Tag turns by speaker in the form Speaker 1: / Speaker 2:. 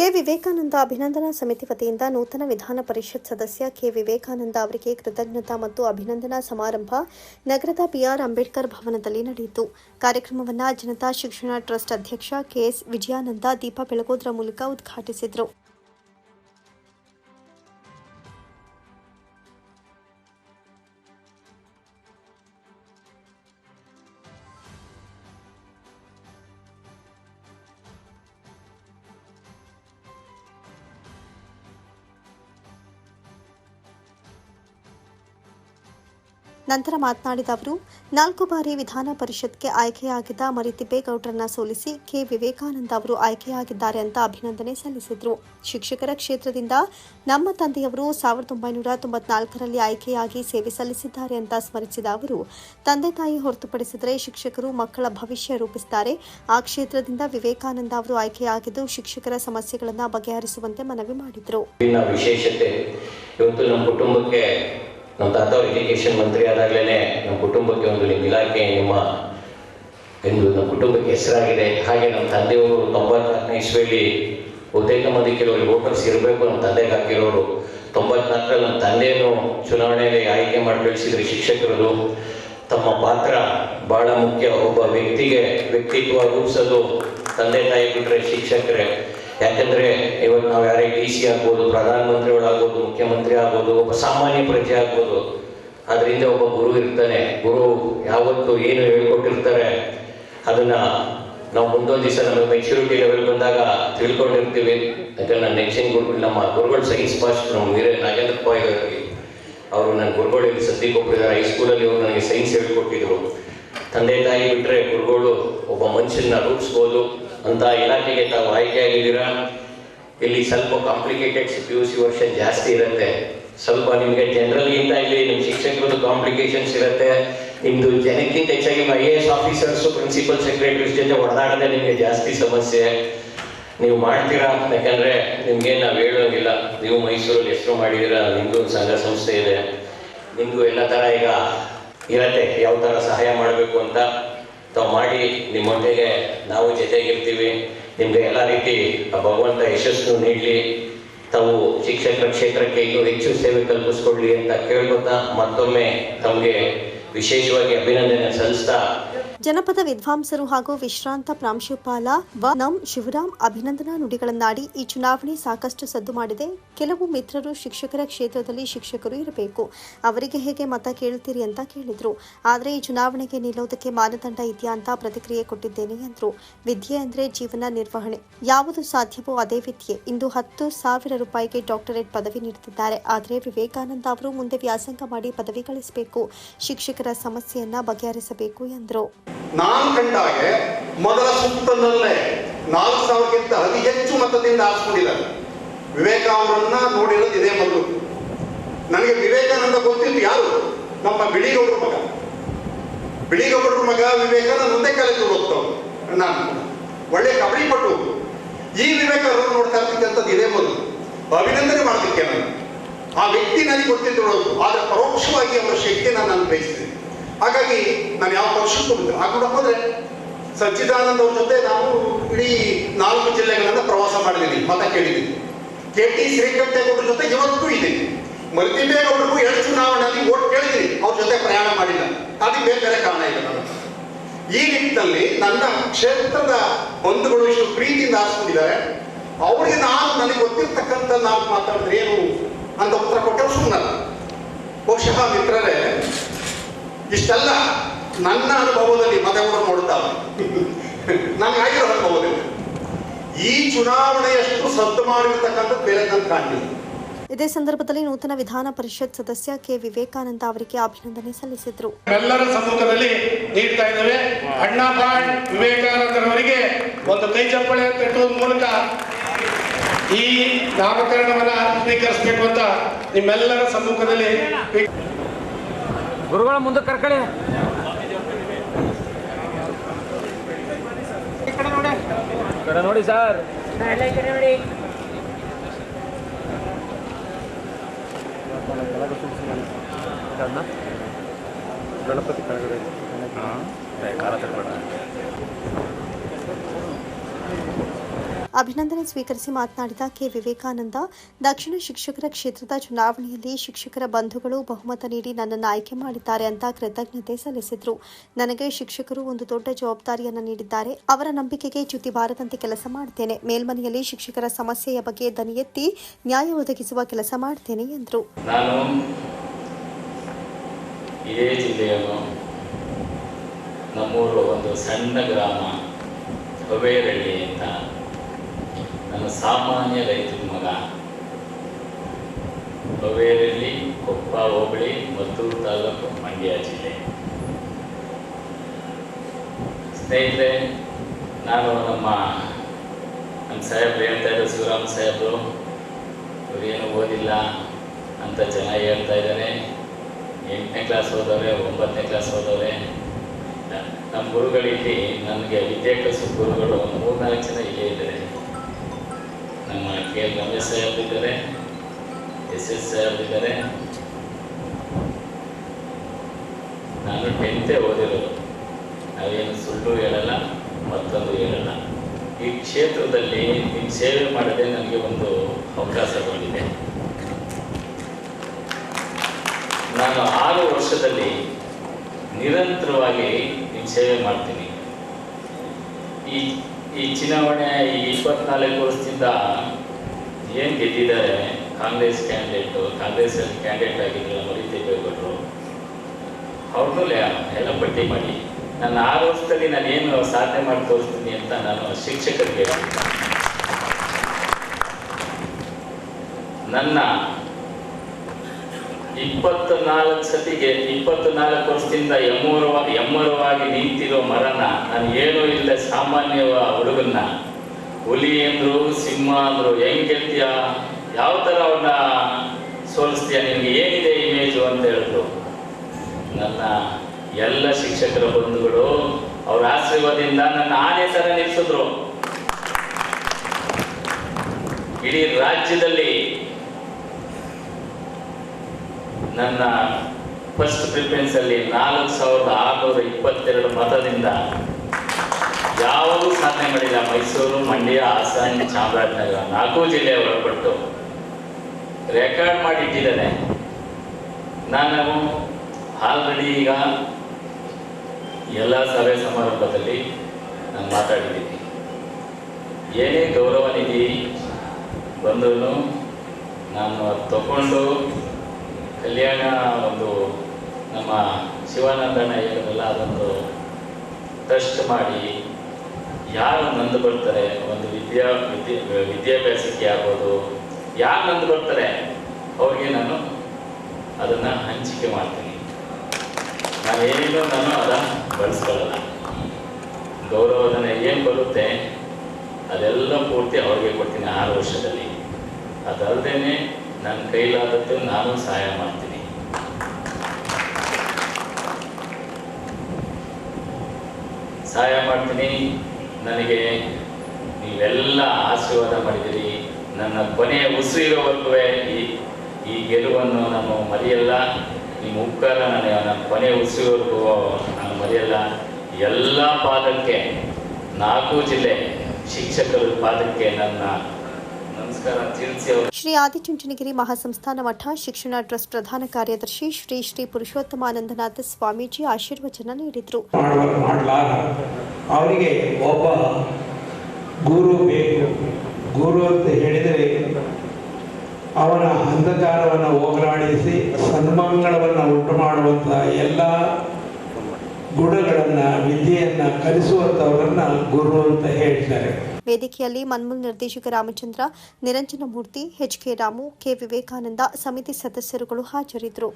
Speaker 1: K. Vivekananda ಅಭಿನಂದನಾ ಸಮಿತಿ ವತಿಯಿಂದ ನೂತನ ವಿಧಾನ ಪರಿಷತ್ ಸದಸ್ಯ ಕೆ. ವಿವೇಕಾನಂದ ಅವರಿಗೆ ಕೃತಜ್ಞತಾ ಮತ್ತು ಅಭಿನಂದನಾ ಸಮಾರಂಭ ನಗರದ ಬಿಆರ್ ಅಂಬೇಡ್ಕರ್ ಭವನದಲ್ಲಿ ನಡೆಯಿತು. ಕಾರ್ಯಕ್ರಮವನ್ನು ಜನತಾ ಶಿಕ್ಷಣ ಟ್ರಸ್ಟ್ ಅಧ್ಯಕ್ಷ ಕೆಎಸ್ ವಿಜಯಾನಂದ ದೀಪ ಬೆಳಗೋದ್ರ ಮೂಲಕ ಉದ್ಘಾಟಿಸಿದರು. ನಂತರ ಮಾತನಾಡಿದ ಅವರು, ನಾಲ್ಕು ಬಾರಿ ವಿಧಾನ ಪರಿಷತ್ಗೆ ಆಯ್ಕೆಯಾಗಿದ್ದ ಮರಿತಿಬ್ಬೇಗೌಡರನ್ನ ಸೋಲಿಸಿ ಕೆ. ವಿವೇಕಾನಂದ ಅವರು ಆಯ್ಕೆಯಾಗಿದ್ದಾರೆ ಅಂತ ಅಭಿನಂದನೆ ಸಲ್ಲಿಸಿದರು. ಶಿಕ್ಷಕರ ಕ್ಷೇತ್ರದಿಂದ ನಮ್ಮ ತಂದೆಯವರು ಸಾವಿರದ ಒಂಬೈನೂರ ತೊಂಬತ್ನಾಲ್ಕರಲ್ಲಿ ಆಯ್ಕೆಯಾಗಿ ಸೇವೆ ಸಲ್ಲಿಸಿದ್ದಾರೆ ಅಂತ ಸ್ಮರಿಸಿದ ಅವರು, ತಂದೆ ತಾಯಿ ಹೊರತುಪಡಿಸಿದರೆ ಶಿಕ್ಷಕರು ಮಕ್ಕಳ ಭವಿಷ್ಯ ರೂಪಿಸುತ್ತಾರೆ ಆ ಕ್ಷೇತ್ರದಿಂದ ವಿವೇಕಾನಂದ ಅವರು ಆಯ್ಕೆಯಾಗಿದ್ದು ಶಿಕ್ಷಕರ ಸಮಸ್ಯೆಗಳನ್ನು ಬಗೆಹರಿಸುವಂತೆ ಮನವಿ ಮಾಡಿದರು.
Speaker 2: ನಮ್ಮ ಕುಟುಂಬಕ್ಕೆ ನಮ್ಮ ತಾತ ಅವರು ಎಜುಕೇಶನ್ ಮಂತ್ರಿ ಆದಾಗಲೇ ನಮ್ಮ ಕುಟುಂಬಕ್ಕೆ ಒಂದು ನಿಮ್ಮ ಇಲಾಖೆ ನಿಮ್ಮ ಎಂದು ನಮ್ಮ ಕುಟುಂಬಕ್ಕೆ ಹೆಸರಾಗಿದೆ. ಹಾಗೆ ನಮ್ಮ ತಂದೆಯವರು ತೊಂಬತ್ನಾಲ್ಕನೇ ಇಸ್ವಿಯಲ್ಲಿ ಬಹುತೇಕ ಮಂದಿ ಕೆಲವರು ವೋಟರ್ಸ್ ಇರಬೇಕು ನಮ್ಮ ತಂದೆಗೆ ಹಾಕಿರೋರು ತೊಂಬತ್ನಾಲ್ಕರಲ್ಲಿ ನಮ್ಮ ತಂದೆಯನ್ನು ಚುನಾವಣೆಯಲ್ಲಿ ಆಯ್ಕೆ ಮಾಡಿ ಕಳಿಸಿದ್ರೆ ಶಿಕ್ಷಕರದು. ತಮ್ಮ ಪಾತ್ರ ಬಹಳ ಮುಖ್ಯ. ಒಬ್ಬ ವ್ಯಕ್ತಿಗೆ ವ್ಯಕ್ತಿತ್ವ ರೂಪಿಸೋದು ತಂದೆ ತಾಯಿ ಬಿಟ್ಟರೆ ಶಿಕ್ಷಕರೇ. ಯಾಕಂದ್ರೆ ಇವತ್ತು ನಾವು ಯಾರೇ ಡಿ ಸಿ ಆಗ್ಬೋದು ಪ್ರಧಾನಮಂತ್ರಿಗಳಾಗ್ಬೋದು ಮುಖ್ಯಮಂತ್ರಿ ಆಗ್ಬೋದು, ಒಬ್ಬ ಸಾಮಾನ್ಯ ಪ್ರಜೆ ಆಗ್ಬೋದು ಅದರಿಂದ ಒಬ್ಬ ಗುರು ಇರ್ತಾನೆ. ಗುರು ಯಾವತ್ತು ಏನು ಹೇಳ್ಕೊಟ್ಟಿರ್ತಾರೆ, ಅದನ್ನ ನಾವು ಮುಂದೊಂದು ದಿವಸ ನಮಗೆ ಮೆಚುರಿಟಿ ಲೆವೆಲ್ ಬಂದಾಗ ತಿಳ್ಕೊಂಡಿರ್ತೀವಿ. ಯಾಕಂದ್ರೆ ನನ್ನ ನೆಚ್ಚಿನ ಗುರುಗಳು, ನಮ್ಮ ಗುರುಗಳು ಸೈನ್ಸ್ ಮಾಸ್ಟರ್ ನಮ್ಮ ವೀರ ನಾಗೇಂದ್ರ ಪಾಯ್ ಅವರಿಗೆ ಅವರು ನನ್ನ ಗುರುಗಳು ಇಲ್ಲಿ ಸದ್ಯಕ್ಕೆ ಒಬ್ಬರಿದ್ದಾರೆ ಹೈಸ್ಕೂಲಲ್ಲಿ ಅವರು ನನಗೆ ಸೈನ್ಸ್ ಹೇಳ್ಕೊಟ್ಟಿದ್ರು. ತಂದೆ ತಾಯಿ ಬಿಟ್ಟರೆ ಗುರುಗಳು ಒಬ್ಬ ಮನುಷ್ಯನ ರೂಪಿಸ್ಬೋದು. ಅಂತ ಇಲಾಖೆಗೆ ತಾವು ಆಯ್ಕೆಯಾಗಿದ್ದೀರಾ? ಇಲ್ಲಿ ಸ್ವಲ್ಪ ಕಾಂಪ್ಲಿಕೇಟೆಡ್ ಪಿ ಯು ಸಿ ವರ್ಷ ಜಾಸ್ತಿ ಇರುತ್ತೆ. ಸ್ವಲ್ಪ ನಿಮಗೆ ಜನರಲ್ಗಿಂತ ಇಲ್ಲಿ ನಿಮ್ಮ ಶಿಕ್ಷಕರದ್ದು ಕಾಂಪ್ಲಿಕೇಶನ್ಸ್ ಇರುತ್ತೆ. ನಿಮ್ಮದು ಜನಕ್ಕಿಂತ ಹೆಚ್ಚಾಗಿ I A S officers principal secretaries ಜೊತೆ ಹೊಡೆದಾಡದೆ ನಿಮಗೆ ಜಾಸ್ತಿ ಸಮಸ್ಯೆ. ನೀವು ಮಾಡ್ತೀರಾ ಯಾಕಂದ್ರೆ ನಿಮ್ಗೆ ನಾವು ಹೇಳೋಂಗಿಲ್ಲ. ನೀವು ಮೈಸೂರಲ್ಲಿ ಹೆಸರು ಮಾಡಿದ್ದೀರಾ ಒಂದು ಸಂಘ ಸಂಸ್ಥೆ ಇದೆ. ನಿಮಗೂ ಎಲ್ಲ ಥರ ಈಗ ಇರತ್ತೆ. ಯಾವ ಥರ ಸಹಾಯ ಮಾಡಬೇಕು ಅಂತ. ತಾವು ಮಾಡಿ ನಿಮ್ಮೊಂದಿಗೆ ನಾವು ಜೊತೆಗಿರ್ತೀವಿ. ನಿಮಗೆ ಎಲ್ಲ ರೀತಿ ಭಗವಂತ ಯಶಸ್ಸು ನೀಡಲಿ. ತಾವು ಶಿಕ್ಷಕರ ಕ್ಷೇತ್ರಕ್ಕೆ ಇನ್ನೂ ಹೆಚ್ಚು ಸೇವೆ ಕಲ್ಪಿಸ್ಕೊಡ್ಲಿ ಅಂತ ಕೇಳ್ಕೊತಾ ಮತ್ತೊಮ್ಮೆ ತಮಗೆ ವಿಶೇಷವಾಗಿ ಅಭಿನಂದನೆ ಸಲ್ಲಿಸ್ತಾ
Speaker 1: ಜನಪದ ವಿದ್ವಾಂಸರು ಹಾಗೂ ವಿಶ್ರಾಂತ ಪ್ರಾಂಶುಪಾಲ ವ ನಂ ಶಿವರಾಮ್ ಅಭಿನಂದನಾ ನುಡಿಗಳನ್ನಾಡಿ ಈ ಚುನಾವಣೆ ಸಾಕಷ್ಟು ಸದ್ದು ಮಾಡಿದೆ. ಕೆಲವು ಮಿತ್ರರು ಶಿಕ್ಷಕರ ಕ್ಷೇತ್ರದಲ್ಲಿ ಶಿಕ್ಷಕರು ಇರಬೇಕು. ಅವರಿಗೆ ಹೇಗೆ ಮತ ಕೇಳ್ತೀರಿ ಅಂತ ಕೇಳಿದ್ರು. ಆದರೆ ಈ ಚುನಾವಣೆಗೆ ನಿಲ್ಲೋದಕ್ಕೆ ಮಾನದಂಡ ಇದೆಯಾ ಅಂತ ಪ್ರತಿಕ್ರಿಯೆ ಕೊಟ್ಟಿದ್ದೇನೆ ಎಂದರು. ವಿದ್ಯೆ ಅಂದರೆ ಜೀವನ ನಿರ್ವಹಣೆ. ಯಾವುದು ಸಾಧ್ಯವೋ ಅದೇ ವಿದ್ಯೆ. ಇಂದು ಹತ್ತು ಸಾವಿರ ರೂಪಾಯಿಗೆ ಡಾಕ್ಟರೇಟ್ ಪದವಿ ನೀಡುತ್ತಿದ್ದಾರೆ. ಆದರೆ ವಿವೇಕಾನಂದ ಅವರು ಮುಂದೆ ವ್ಯಾಸಂಗ ಮಾಡಿ ಪದವಿ ಗಳಿಸಬೇಕು. ಶಿಕ್ಷಕರ ಸಮಸ್ಯೆಯನ್ನ ಬಗೆಹರಿಸಬೇಕು ಎಂದರು.
Speaker 3: ನಾನು ಕಂಡಾಗೆ ಮೊದಲ ಸುತ್ತಲ್ಲೇ ನಾಲ್ಕು ಸಾವಿರಕ್ಕಿಂತ ಅತಿ ಹೆಚ್ಚು ಮತದಿಂದ ಆರಿಸ್ಕೊಂಡಿದ್ದಾರೆ ವಿವೇಕಾನಂದರನ್ನ ನೋಡಿರೋದು ಇದೇ ಮೊದಲು. ನನಗೆ ವಿವೇಕಾನಂದ ಗೊತ್ತಿತ್ತು ಯಾರು? ನಮ್ಮ ಬಿಳಿಗೌಡರ ಮಗ. ಬಿಳಿಗೌಡರ ಮಗ ವಿವೇಕಾನಂದ ಒಂದೇ ಕಾಲೇಜ್ ಓದ್ತವ್ರು ನಾನು ಒಳ್ಳೆ ಕಬಡ್ಡಿ ಪಟ್ಟು ಈ ವಿವೇಕಾನಂದ ನೋಡ್ತಾ ಇರ್ತಕ್ಕಂಥದ್ದು ಇದೇ ಮೊದಲು. ಅಭಿನಂದನೆ ಮಾಡಲಿಕ್ಕೆ ನಾನು. ಆ ವ್ಯಕ್ತಿ ನನಗೆ ಗೊತ್ತಿದ್ದು ಆದ್ರೆ ಪರೋಕ್ಷವಾಗಿ ಅವರ ಶಕ್ತಿನ ನಾನು ಗ್ರಹಿಸಿದೆ ಹಾಗಾಗಿ ನಾನು ಯಾವ ಪಕ್ಷಕ್ಕೂ ಆ ಕೂಡ ಹೋದ್ರೆ ಸಚ್ಚಿದಾನಂದ ಅವ್ರ ಜೊತೆ ನಾವು ಇಡೀ ನಾಲ್ಕು ಜಿಲ್ಲೆಗಳನ್ನ ಪ್ರವಾಸ ಮಾಡಿದ್ದೀನಿ ಮತ ಕೇಳಿದ್ದೀನಿ ಕೆ ಟಿ ಶ್ರೀಕಂಠೇಗೌಡರ ಜೊತೆ ಇವತ್ತೂ ಇದೆ. ಮಲ್ತಿಬೇಗೌಡರಿಗೂ ಎರಡು ಚುನಾವಣೆಯಲ್ಲಿ ಓಟ್ ಕೇಳಿದ್ದೀನಿ ಅವ್ರ ಜೊತೆ ಪ್ರಯಾಣ ಮಾಡಿಲ್ಲ. ಅದಕ್ಕೆ ಬೇರೆ ಬೇರೆ ಕಾರಣ ಇದೆ ನಾನು ಈ ನಿಟ್ಟಿನಲ್ಲಿ ನನ್ನ ಕ್ಷೇತ್ರದ ಬಂಧುಗಳು ಇಷ್ಟು ಪ್ರೀತಿಯಿಂದ ಆರಿಸ್ಕೊಂಡಿದ್ದಾರೆ. ಅವರಿಗೆ ನಾನು ನನಗೆ ಗೊತ್ತಿರ್ತಕ್ಕಂಥ ನಾವು ಮಾತಾಡಿದ್ರೆ ಏನು ಅಂತ ಉತ್ತರ ಕೊಟ್ಟರು ಸುಮ್ಮನಲ್ಲ ಬಹುಶಃ ಮಿತ್ರರೇ ಇಷ್ಟೆಲ್ಲ ನನ್ನ ಅನುಭವದಲ್ಲಿ ಮತಗಳು ನನ್ನ ಆಗಿರೋ ಅನುಭವದಲ್ಲಿ. ಈ ಚುನಾವಣೆಯಷ್ಟು ಸದ್ದು ಮಾಡಿರ್ತಕ್ಕಂಥದ್ದು ಬೇರೆ ನನ್ನ ಕಾಣಲಿಲ್ಲ
Speaker 1: ಇದೇ ಸಂದರ್ಭದಲ್ಲಿ ನೂತನ ವಿಧಾನ ಪರಿಷತ್ ಸದಸ್ಯ ಕೆ. ವಿವೇಕಾನಂದ ಅವರಿಗೆ ಅಭಿನಂದನೆ ಸಲ್ಲಿಸಿದ್ರು.
Speaker 4: ಎಲ್ಲರ ಸಮ್ಮುಖದಲ್ಲಿ ನೀಡ್ತಾ ಇದ್ದೇವೆ. ಅಣ್ಣ ಬಾಳ್ ವಿವೇಕಾನಂದರವರಿಗೆ ಒಂದು ಕೈ ಚಪ್ಪಳೆ ತಟ್ಟುವ ಮೂಲಕ ಈ ನಾಮಕರಣವನ್ನ ಸ್ವೀಕರಿಸಬೇಕು ಅಂತ ನಿಮ್ಮೆಲ್ಲರ ಸಮ್ಮುಖದಲ್ಲಿ
Speaker 5: ಗುರುಗಳ ಮುಂದೆ ಕರ್ಕಳಿ. ಈ ಕಡೆ ನೋಡಿ. ಸರ್. ಗಣಪತಿ ಕೆಳಗಡೆ.
Speaker 1: ಅಭಿನಂದನೆ ಸ್ವೀಕರಿಸಿ ಮಾತನಾಡಿದ ಕೆ. ವಿವೇಕಾನಂದ, ದಕ್ಷಿಣ ಶಿಕ್ಷಕರ ಕ್ಷೇತ್ರದ ಚುನಾವಣೆಯಲ್ಲಿ ಶಿಕ್ಷಕರ ಬಂಧುಗಳು ಬಹುಮತ ನೀಡಿ ನನ್ನನ್ನು ಆಯ್ಕೆ ಮಾಡಿದ್ದಾರೆ ಅಂತ ಕೃತಜ್ಞತೆ ಸಲ್ಲಿಸಿದರು. ನನಗೆ ಶಿಕ್ಷಕರು ಒಂದು ದೊಡ್ಡ ಜವಾಬ್ದಾರಿಯನ್ನು ನೀಡಿದ್ದಾರೆ. ಅವರ ನಂಬಿಕೆಗೆ ಚ್ಯುತಿ ಬಾರದಂತೆ ಕೆಲಸ ಮಾಡುತ್ತೇನೆ ಮೇಲ್ಮನೆಯಲ್ಲಿ ಶಿಕ್ಷಕರ ಸಮಸ್ಯೆಯ ಬಗ್ಗೆ ದನಿ ನ್ಯಾಯ ಒದಗಿಸುವ ಕೆಲಸ ಮಾಡ್ತೇನೆ ಎಂದರು.
Speaker 6: ಇದೇ ಜಿಲ್ಲೆಯನ್ನು, ನಮ್ಮೂರು ಒಂದು ಸಣ್ಣ ಗ್ರಾಮ ಹೊಬೇರಳ್ಳಿ ಅಂತ ನಾನು ಸಾಮಾನ್ಯ ರೈತನ ಮಗ. ಹೊಬೇರಳ್ಳಿ ಕೊಪ್ಪ, ಹೋಬಳಿ, ಮದ್ದೂರು ತಾಲೂಕು ಮಂಡ್ಯ ಜಿಲ್ಲೆ. ಸ್ನೇಹಿತರೆ, ನಾನು ನಮ್ಮ ನಮ್ಮ ಸಾಹೇಬ್ರು ಹೇಳ್ತಾ ಇದ್ದಾರೆ ಶಿವರಾಮ್ ಸಾಹೇಬರು. ಇವರೇನು ಓದಿಲ್ಲ ಅಂತ ಜನ ಹೇಳ್ತಾ ಇದ್ದಾರೆ ಎಂಟನೇ ಕ್ಲಾಸ್ ಓದವ್ರೆ, ಒಂಬತ್ತನೇ ಕ್ಲಾಸ್ ಓದವ್ರೆ. ನಮ್ಮ ಗುರುಗಳಿಲ್ಲಿ ನನಗೆ ವಿದ್ಯೆ ಕಲಿಸೋ ಗುರುಗಳು ಮೂರ್ನಾಲ್ಕು ಜನ ಇಲ್ಲೇ ಇದ್ದಾರೆ. ನಮ್ಮ ಕೆ ಎಲ್ ರಮೇಶ್ ಸಾಹೇಬ್ ಇದ್ದಾರೆ? ಎಸ್ ಎಸ್ ಸಾಹೇಬ್ ಇದ್ದಾರೆ? ನಾನು ಟೆಂತೇ ಓದಿರೋದು. ನಾವೇನು ಸುಳ್ಳು ಹೇಳಲ್ಲ, ಮತ್ತೊಂದು ಹೇಳಲ್ಲ. ಈ ಕ್ಷೇತ್ರದಲ್ಲಿ ನಿಮ್ಮ ಸೇವೆ ಮಾಡದೆ ನನಗೆ ಒಂದು ಅವಕಾಶ ಬಂದಿದೆ. ನಾನು ಆರು ವರ್ಷದಲ್ಲಿ ನಿರಂತರವಾಗಿ ನಿಮ್ಮ ಸೇವೆ ಮಾಡ್ತೀನಿ. ಈ ಈ ಚುನಾವಣೆ ಈ ಇಪ್ಪತ್ನಾಲ್ಕು ವರ್ಷದಿಂದ ಏನು ಗೆದ್ದಿದ್ದಾರೆ? ಕಾಂಗ್ರೆಸ್ ಕ್ಯಾಂಡಿಡೇಟು ಕಾಂಗ್ರೆಸ್ ಕ್ಯಾಂಡಿಡೇಟ್ ಆಗಿದ್ರಲ್ಲ ಮರಿತಿದ್ದೇಗೌಡರು ಲೇ ಎಲ್ಲ ಪಟ್ಟಿ ಮಾಡಿ. ನನ್ನ ಆರು ವರ್ಷದಲ್ಲಿ ನಾನು ಏನು ಸಾಧನೆ ಮಾಡಿ ತೋರಿಸ್ತೀನಿ ಅಂತ ನಾನು ಶಿಕ್ಷಕರಿಗೆ ನನ್ನ ಇಪ್ಪತ್ತು ನಾಲ್ಕು ಸತಿಗೆ ಇಪ್ಪತ್ತು ನಾಲ್ಕು ವರ್ಷದಿಂದ ಎಮ್ಮೂರವ ಎಮ್ಮರವಾಗಿ ನಿಂತಿರೋ ಮರನ ನಾನು ಏನೂ ಇಲ್ಲ ಸಾಮಾನ್ಯ ಹುಡುಗನ್ನ. ಹುಲಿ ಅಂದ್ರು, ಸಿಂಹ ಅಂದ್ರು ಹೆಂಗ್ ಗೆಲ್ತೀಯ ಯಾವ ಥರ ಅವನ್ನ ಸೋಲಿಸ್ತೀಯ? ನಿಮ್ಗೆ ಏನಿದೆ ಇಮೇಜು ಅಂತ ಹೇಳಿದ್ರು ನನ್ನ ಎಲ್ಲ ಶಿಕ್ಷಕರ ಬಂಧುಗಳು ಅವ್ರ ಆಶೀರ್ವಾದದಿಂದ ನನ್ನ ಆನೆ ಥರ ನಿಲ್ಲಿಸಿದ್ರು ಇಡೀ ರಾಜ್ಯದಲ್ಲಿ ನನ್ನ ಫಸ್ಟ್ ಪ್ರಿಫರೆನ್ಸ್ ಅಲ್ಲಿ ನಾಲ್ಕು ಸಾವಿರದ ಆರುನೂರ ಇಪ್ಪತ್ತೆರಡು ಮತದಿಂದ ಯಾವುದೂ ಸಾಧನೆ ಮಾಡಿಲ್ಲ ಮೈಸೂರು, ಮಂಡ್ಯ, ಹಾಸನ ಚಾಮರಾಜನಗರ. ನಾಲ್ಕು ಜಿಲ್ಲೆ ಒಳಪಟ್ಟು ರೆಕಾರ್ಡ್ ಮಾಡಿ ಇಟ್ಟಿದ್ದೇನೆ ನಾನು ಆಲ್ರೆಡಿ ಈಗ ಎಲ್ಲ ಸಭೆ ಸಮಾರಂಭದಲ್ಲಿ ನಾನು ಮಾತಾಡಿದ್ದೀನಿ. ಏನೇ ಗೌರವ ನಿಧಿ ಬಂದರೂ ನಾನು ಅದು ತಗೊಂಡು ಕಲ್ಯಾಣ ಒಂದು ನಮ್ಮ ಶಿವಾನಂದಣ್ಣ ಹೇಳಿದ್ರಲ್ಲ, ಅದೊಂದು ಟ್ರಸ್ಟ್ ಮಾಡಿ ಯಾರು ನಂದು ಬರ್ತಾರೆ, ಒಂದು ವಿದ್ಯಾ, ವಿದ್ಯೆ, ವಿದ್ಯಾಭ್ಯಾಸಕ್ಕೆ ಆಗ್ಬೋದು, ಯಾರು ನಂದು ಬರ್ತಾರೆ, ಅವ್ರಿಗೆ ನಾನು ಅದನ್ನು ಹಂಚಿಕೆ ಮಾಡ್ತೀನಿ. ನಾನೇನು ನಾನು ಅದನ್ನು ಬಳಸ್ಕೊಳ್ಳಲ್ಲ. ಗೌರವಧನ ಏನು ಬರುತ್ತೆ, ಅದೆಲ್ಲ ಪೂರ್ತಿ ಅವ್ರಿಗೆ ಕೊಡ್ತೀನಿ ಆರು ವರ್ಷದಲ್ಲಿ. ಅದಲ್ಲದೆ ನನ್ನ ಕೈಲಾದದ್ದು ನಾನು ಸಹಾಯ ಮಾಡ್ತೀನಿ. ಸಹಾಯ ಮಾಡ್ತೀನಿ. ನನಗೆ ನೀವೆಲ್ಲ ಆಶೀರ್ವಾದ ಮಾಡಿದ್ದೀರಿ. ನನ್ನ ಕೊನೆಯ ಉಸಿರಿರೋವರೆಗೂ ಈ ಈ ಗೆಲುವನ್ನು ನಾನು ಮರೆಯಲ್ಲ. ನಿಮ್ಮ ಉಪಕಾರ ನನಗೆ ನನ್ನ ಕೊನೆಯ ಉಸಿರಿವರೆಗೂ ನಾನು ಮರೆಯಲ್ಲ. ಎಲ್ಲ ಪಾದಕ್ಕೆ, ನಾಲ್ಕು ಜಿಲ್ಲೆ ಶಿಕ್ಷಕರ ಪಾದಕ್ಕೆ ನನ್ನ
Speaker 1: ಶ್ರೀ ಆದಿಚುಂಚನಗಿರಿ ಮಹಾಸಂಸ್ಥಾನ ಮಠ ಶಿಕ್ಷಣ ಟ್ರಸ್ಟ್ ಪ್ರಧಾನ ಕಾರ್ಯದರ್ಶಿ ಶ್ರೀ ಶ್ರೀ ಪುರುಷೋತ್ತಮಾನಂದನಾಥ ಸ್ವಾಮೀಜಿ ಆಶೀರ್ವಚನ ನೀಡಿದರು.
Speaker 7: ಅವರಿಗೆ ಒಬ್ಬ ಗುರು ಬೇಕು. ಗುರು ಅಂತ ಹೇಳಿದರೆ ಅವನ ಅಂಧಕಾರವನ್ನು ಹೋಗಲಾಡಿಸಿ ಸನ್ಮಂಗಳವನ್ನು ಉಂಟು ಮಾಡುವಂತಹ ಎಲ್ಲ ಗುಣಗಳನ್ನು, ವಿದ್ಯೆಯನ್ನ ಕಲಿಸುವಂತವರನ್ನ ಗುರು ಅಂತ ಹೇಳ್ತಾರೆ.
Speaker 1: ವೇದಿಕೆಯಲ್ಲಿ ಮನ್ಮೂಲ್ ನಿರ್ದೇಶಕ Ramachandra Niranjanamurthy H K Ramu, K Vivekananda ಸಮಿತಿ ಸದಸ್ಯರುಗಳು ಹಾಜರಿದ್ದರು.